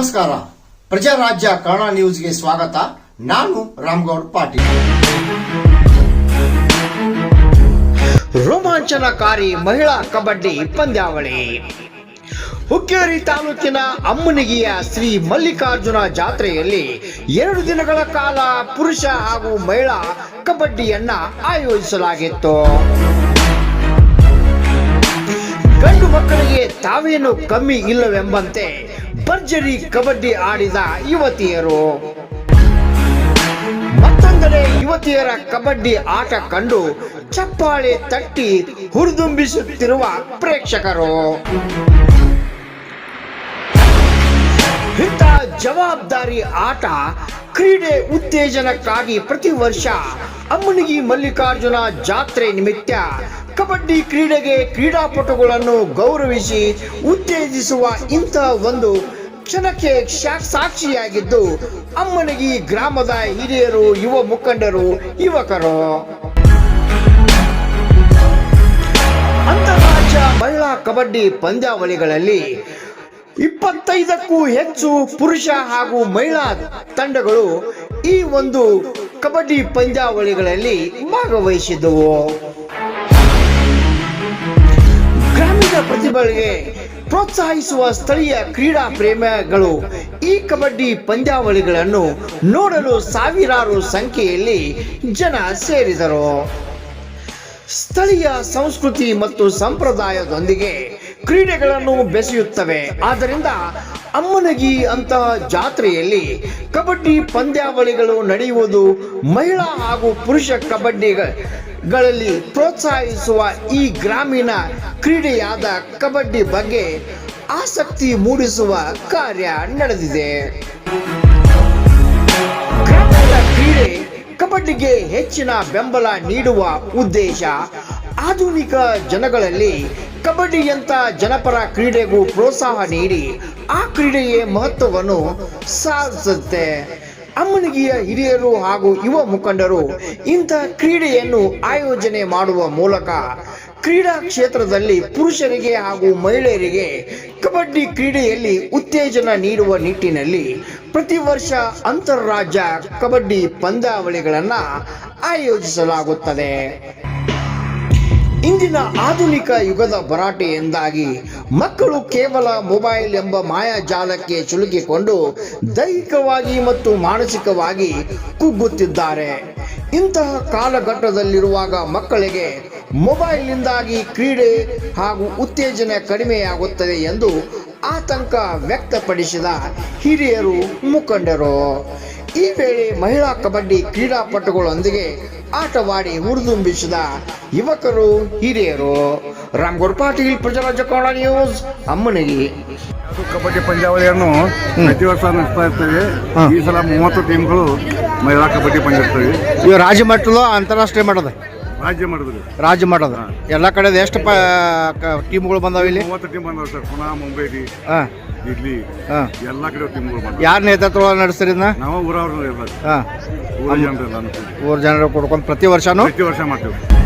ನಮಸ್ಕಾರ. ಪ್ರಜಾರಾಜ್ಯ ಕನ್ನಡ ನ್ಯೂಸ್ಗೆ ಸ್ವಾಗತ. ನಾನು ರಾಮ್ಗೌಡ್ ಪಾಟೀಲ್. ರೋಮಾಂಚನಕಾರಿ ಮಹಿಳಾ ಕಬಡ್ಡಿ ಪಂದ್ಯಾವಳಿ. ಹುಕ್ಕೇರಿ ತಾಲೂಕಿನ ಅಮ್ಮನಿಗಿಯ ಶ್ರೀ ಮಲ್ಲಿಕಾರ್ಜುನ ಜಾತ್ರೆಯಲ್ಲಿ ಎರಡು ದಿನಗಳ ಕಾಲ ಪುರುಷ ಹಾಗೂ ಮಹಿಳಾ ಕಬಡ್ಡಿಯನ್ನ ಆಯೋಜಿಸಲಾಗಿತ್ತು. ಗಂಡು ಮಕ್ಕಳಿಗೆ ತಾವೇನು ಕಮ್ಮಿ ಇಲ್ಲವೆಂಬಂತೆ ಭರ್ಜರಿ ಕಬಡ್ಡಿ ಆಡಿದ ಯುವತಿಯರು. ಮತ್ತೊಂದೆಡೆ ಯುವತಿಯರ ಕಬಡ್ಡಿ ಆಟ ಕಂಡು ಚಪ್ಪಾಳೆ ತಟ್ಟಿ ಹುರಿದುಂಬಿಸುತ್ತಿರುವ ಪ್ರೇಕ್ಷಕರು. ಇಂಥ ಜವಾಬ್ದಾರಿ ಆಟ ಕ್ರೀಡೆ ಉತ್ತೇಜನಕ್ಕಾಗಿ ಪ್ರತಿ ವರ್ಷ ಅಮ್ಮನಿಗಿ ಮಲ್ಲಿಕಾರ್ಜುನ ಜಾತ್ರೆ ನಿಮಿತ್ತ ಕಬಡ್ಡಿ ಕ್ರೀಡೆಗೆ ಕ್ರೀಡಾಪಟುಗಳನ್ನು ಗೌರವಿಸಿ ಉತ್ತೇಜಿಸುವ ಇಂಥ ಒಂದು ಕ್ಷಣಕ್ಕೆ ಶಾ- ಸಾಕ್ಷಿಯಾಗಿದ್ದು ಅಮ್ಮನಿಗೆ ಗ್ರಾಮದ ಹಿರಿಯರು, ಯುವ ಮುಖಂಡರು, ಯುವಕರು. ಅಂತಾರಾಜ್ಯ ಮಹಿಳಾ ಕಬಡ್ಡಿ ಪಂದ್ಯಾವಳಿಗಳಲ್ಲಿ ಇಪ್ಪತ್ತೈದಕ್ಕೂ ಹೆಚ್ಚು ಪುರುಷ ಹಾಗೂ ಮಹಿಳಾ ತಂಡಗಳು ಈ ಒಂದು ಕಬಡ್ಡಿ ಪಂದ್ಯಾವಳಿಗಳಲ್ಲಿ ಭಾಗವಹಿಸಿದ್ದವು. ಗ್ರಾಮೀಣ ಪ್ರತಿಭೆಗಳಿಗೆ ಪ್ರೋತ್ಸಾಹಿಸುವ ಸ್ಥಳೀಯ ಕ್ರೀಡಾ ಪ್ರೇಮಿಗಳು ಈ ಕಬಡ್ಡಿ ಪಂದ್ಯಾವಳಿಗಳನ್ನು ನೋಡಲು ಸಾವಿರಾರು ಸಂಖ್ಯೆಯಲ್ಲಿ ಜನ ಸೇರಿದರು. ಸ್ಥಳೀಯ ಸಂಸ್ಕೃತಿ ಮತ್ತು ಸಂಪ್ರದಾಯದೊಂದಿಗೆ ಕ್ರೀಡೆಗಳನ್ನು ಬೆಸೆಯುತ್ತವೆ. ಆದ್ದರಿಂದ ಅಮ್ಮನಗಿ ಅಂತಹ ಜಾತ್ರೆಯಲ್ಲಿ ಕಬಡ್ಡಿ ಪಂದ್ಯಾವಳಿಗಳು ನಡೆಯುವುದು ಮಹಿಳಾ ಹಾಗೂ ಪುರುಷ ಕಬಡ್ಡಿಗಳಲ್ಲಿ ಪ್ರೋತ್ಸಾಹಿಸುವ ಈ ಗ್ರಾಮೀಣ ಕ್ರೀಡೆಯಾದ ಕಬಡ್ಡಿ ಬಗ್ಗೆ ಆಸಕ್ತಿ ಮೂಡಿಸುವ ಕಾರ್ಯ ನಡೆದಿದೆ. ಗ್ರಾಮೀಣ ಕ್ರೀಡೆ ಕಬಡ್ಡಿಗೆ ಹೆಚ್ಚಿನ ಬೆಂಬಲ ನೀಡುವ ಉದ್ದೇಶ ಆಧುನಿಕ ಜನಗಳಲ್ಲಿ ಕಬಡ್ಡಿಯಂಥ ಜನಪರ ಕ್ರೀಡೆಗೂ ಪ್ರೋತ್ಸಾಹ ನೀಡಿ ಆ ಕ್ರೀಡೆಯ ಮಹತ್ವವನ್ನು ಸಾಧಿಸುತ್ತೆ. ಅಮ್ಮನಿಗಿಯ ಹಿರಿಯರು ಹಾಗೂ ಯುವ ಮುಖಂಡರು ಇಂಥ ಕ್ರೀಡೆಯನ್ನು ಆಯೋಜನೆ ಮಾಡುವ ಮೂಲಕ ಕ್ರೀಡಾ ಕ್ಷೇತ್ರದಲ್ಲಿ ಪುರುಷರಿಗೆ ಹಾಗೂ ಮಹಿಳೆಯರಿಗೆ ಕಬಡ್ಡಿ ಕ್ರೀಡೆಯಲ್ಲಿ ಉತ್ತೇಜನ ನೀಡುವ ನಿಟ್ಟಿನಲ್ಲಿ ಪ್ರತಿ ವರ್ಷ ಅಂತರರಾಜ್ಯ ಕಬಡ್ಡಿ ಪಂದ್ಯಾವಳಿಗಳನ್ನು ಆಯೋಜಿಸಲಾಗುತ್ತದೆ. ಇಂದಿನ ಆಧುನಿಕ ಯುಗದ ಭರಾಟೆಯಿಂದಾಗಿ ಮಕ್ಕಳು ಕೇವಲ ಮೊಬೈಲ್ ಎಂಬ ಮಾಯಾಜಾಲಕ್ಕೆ ಸಿಲುಕಿಕೊಂಡು ದೈಹಿಕವಾಗಿ ಮತ್ತು ಮಾನಸಿಕವಾಗಿ ಕುಗ್ಗುತ್ತಿದ್ದಾರೆ. ಇಂತಹ ಕಾಲಘಟ್ಟದಲ್ಲಿರುವಾಗ ಮಕ್ಕಳಿಗೆ ಮೊಬೈಲ್ನಿಂದಾಗಿ ಕ್ರೀಡೆ ಹಾಗೂ ಉತ್ತೇಜನ ಕಡಿಮೆಯಾಗುತ್ತದೆ ಎಂದು ಆತಂಕ ವ್ಯಕ್ತಪಡಿಸಿದ ಹಿರಿಯರು ಮುಖಂಡರು. ಈ ವೇಳೆ ಮಹಿಳಾ ಕಬಡ್ಡಿ ಕ್ರೀಡಾಪಟುಗಳೊಂದಿಗೆ ಆಟವಾಡಿ ಹುರಿದುಂಬಿಸಿದ ಯುವಕರು ಹಿರಿಯರು. ರಾಮ್ಗೌಡ್ ಪಾಟೀಲ್ ಪ್ರಜಾರಾಜ ಕನ್ನಡ ನ್ಯೂಸ್ ಅಮ್ಮನಿಗೆ. ಕಬಡ್ಡಿ ಪಂದ್ಯಾವಳಿಯನ್ನು ಪ್ರತಿ ವರ್ಷ ನಡೆಸ್ತಾ ಇರ್ತೇವೆ. ಈ ಸಲ ಮೂವತ್ತು ಟೀಮ್ಗಳು ಮಹಿಳಾ ಕಬಡ್ಡಿ ಪಂದ್ಯ ಇರ್ತವೆ ಇವು ರಾಜ್ಯ ಮಟ್ಟದ ಅಂತಾರಾಷ್ಟ್ರೀಯ ಮಟ್ಟದ? ರಾಜ್ಯ ಮಾಡಿದ್ರು. ರಾಜ್ಯ ಮಟ್ಟದ ಎಲ್ಲ ಕಡೆ ಎಷ್ಟು ಟೀಮ್ಗಳು ಬಂದಾವ ಇಲ್ಲಿ? ಮೂವತ್ತು ಟೀಮ್ ಬಂದಾವ ಸರ್. ಪುನಃ ಮುಂಬೈಲಿ ಹಾಂ. ಇಲ್ಲಿ ಹಾಂ. ಎಲ್ಲ ಕಡೆ ಟೀಮ್ಗಳು ಬಂದವು. ಯಾರ ನೇತೃತ್ವ ನಡೆಸ್ತೀರಿ ಇದನ್ನ ನಾವು ಊರವ್ರು ಎಲ್ಲ. ಹಾಂ. ಊರ ಜನರೆಲ್ಲ. ಊರು ಜನರು ಕೊಡ್ಕೊಂಡು ಪ್ರತಿ ವರ್ಷನೂ? ಪ್ರತಿ ವರ್ಷ ಮಾಡ್ತೇವೆ.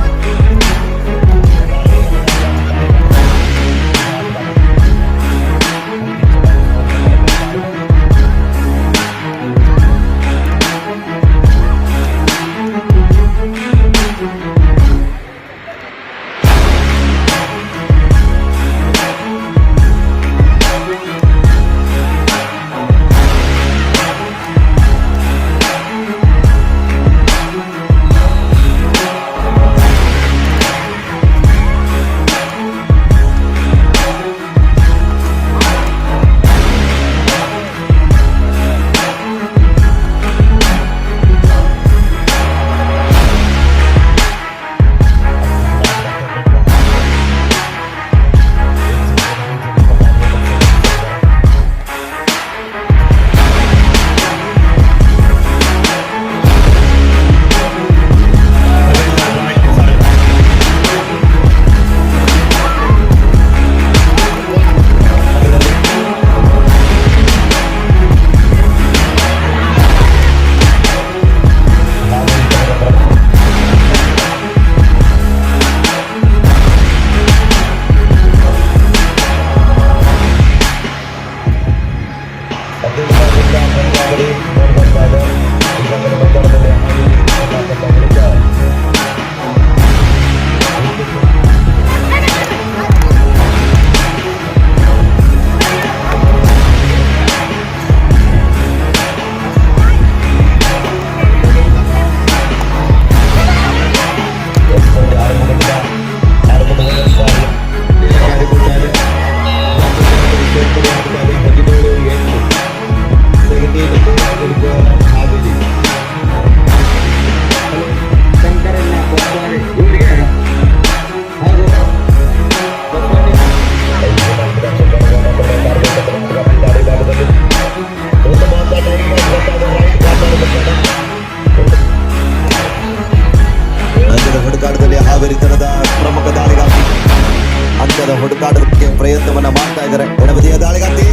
ಕಾಡೋದಕ್ಕೆ ಪ್ರಯತ್ನವನ್ನ ಮಾಡ್ತಾ ಇದ್ದಾರೆ. ಗಣಪತಿಯ ದಾಳಿಗಾತಿ